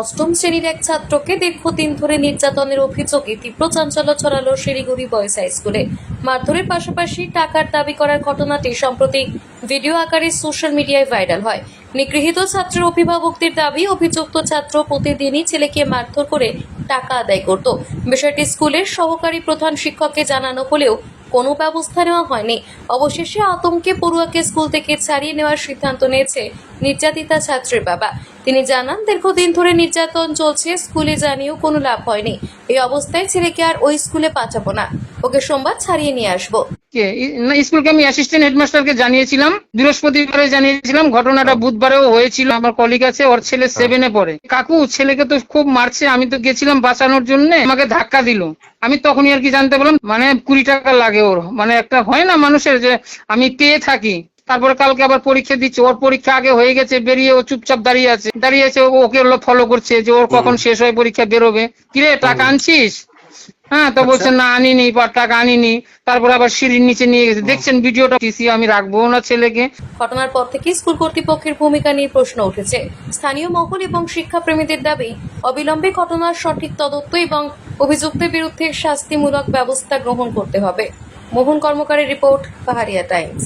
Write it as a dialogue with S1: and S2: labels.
S1: অষ্টম শ্রেণির এক ছাত্রকে দীর্ঘদিন ধরে নির্যাতনের অভিযোগে তীব্র চাঞ্চল্য ছড়ালো শিলিগুড়ি বয়েজ হাই স্কুলে। মারধরের পাশাপাশি টাকার দাবি করার ঘটনাটি সম্প্রতি ভিডিও আকারে সোশ্যাল মিডিয়ায় ভাইরাল হয়। নিগৃহীত ছাত্রের অভিভাবকদের দাবি, অভিযুক্ত ছাত্র প্রতিদিনই ছেলেকে মারধর করে টাকা আদায় করত। বিষয়টি স্কুলের সহকারী প্রধান শিক্ষককে জানানো হলেও কোনো ব্যবস্থা নেওয়া হয়নি। অবশেষে আতঙ্কে পড়ুয়াকে স্কুল থেকে ছাড়িয়ে নেওয়ার সিদ্ধান্ত নিয়েছে নির্যাতিতা ছাত্রের বাবা। তিনি জানান দীর্ঘদিন ধরে নির্যাতন চলছে স্কুলে জানিয়েও কোনো লাভ হয়নি। এই অবস্থায় ছেলেকে আর ওই স্কুলে পাঠাবো না। ওকে সোমবার ছাড়িয়ে নিয়ে আসব।
S2: না স্কুলকে আমি অ্যাসিস্ট্যান্ট হেডমাস্টারকে জানিয়েছিলাম। বৃহস্পতিবারে জানিয়েছিলাম ঘটনাটা বুধবারেও হয়েছিল। আমার কলিগ আছে ওর ছেলে সেভেনে পড়ে। কাকু ছেলেকে তো খুব মারছে আমি তো গেছিলাম বাঁচানোর জন্য। আমাকে ধাক্কা দিল। আমি তখনই আর কি জানতে পারলাম মানে কুড়ি টাকা লাগে ওর। মানে একটা হয় না মানুষের যে আমি পেয়ে থাকি তারপরে কালকে আবার পরীক্ষা দিচ্ছে ওর পরীক্ষা আগে হয়ে গেছে বেরিয়ে ও চুপচাপ দাঁড়িয়ে আছে। দাঁড়িয়ে আছে ওকে ফলো করছে যে ওর কখন শেষ হয় পরীক্ষা বেরোবে। কিরে টাকা আনছিস? হ্যাঁ তো বলছে না আনিনি বা টাকা আনিনি। তারপর আবার সিঁড়ির নিচে নিয়ে গেছে। দেখছেন ভিডিওটা টিসি আমি রাখব না ছেলেকে।
S1: ঘটনার পর থেকে স্কুল কর্তৃপক্ষের ভূমিকা নিয়ে প্রশ্ন উঠেছে। স্থানীয় মহল এবং শিক্ষাপ্রেমীদের দাবি অবিলম্বে ঘটনার সঠিক তদন্ত এবং অভিযুক্তের বিরুদ্ধে শাস্তিমূলক ব্যবস্থা গ্রহণ করতে হবে। মোহন কর্মকারের রিপোর্ট পাহাড়িয়া টাইমস।